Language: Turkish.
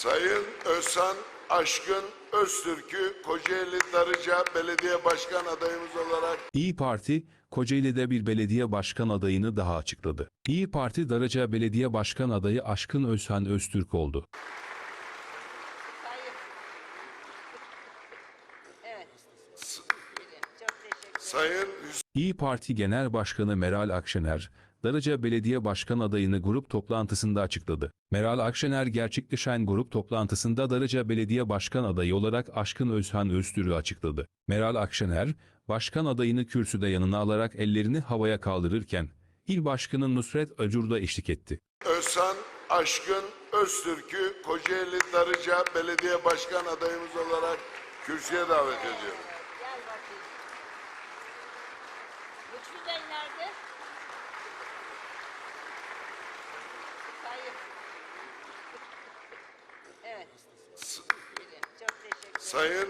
Sayın Özhan Aşkın Öztürk'ü Kocaeli Darıca Belediye Başkan adayımız olarak İyi Parti, Kocaeli'de bir belediye başkan adayını daha açıkladı. İyi Parti Darıca Belediye Başkan adayı Aşkın Özhan Öztürk oldu. Evet. Sayın İyi Parti Genel Başkanı Meral Akşener, Darıca Belediye Başkan adayını grup toplantısında açıkladı. Meral Akşener gerçekleşen grup toplantısında Darıca Belediye Başkan adayı olarak Aşkın Özhan Öztürk'ü açıkladı. Meral Akşener, başkan adayını kürsüde yanına alarak ellerini havaya kaldırırken, İl Başkanı Nusret Öcür da eşlik etti. Özhan Aşkın Öztürk'ü Kocaeli Darıca Belediye Başkan adayımız olarak kürsüye davet ediyorum. Lütfü Bey nerede? Hayır. Evet. Çok teşekkür ederim. Sayın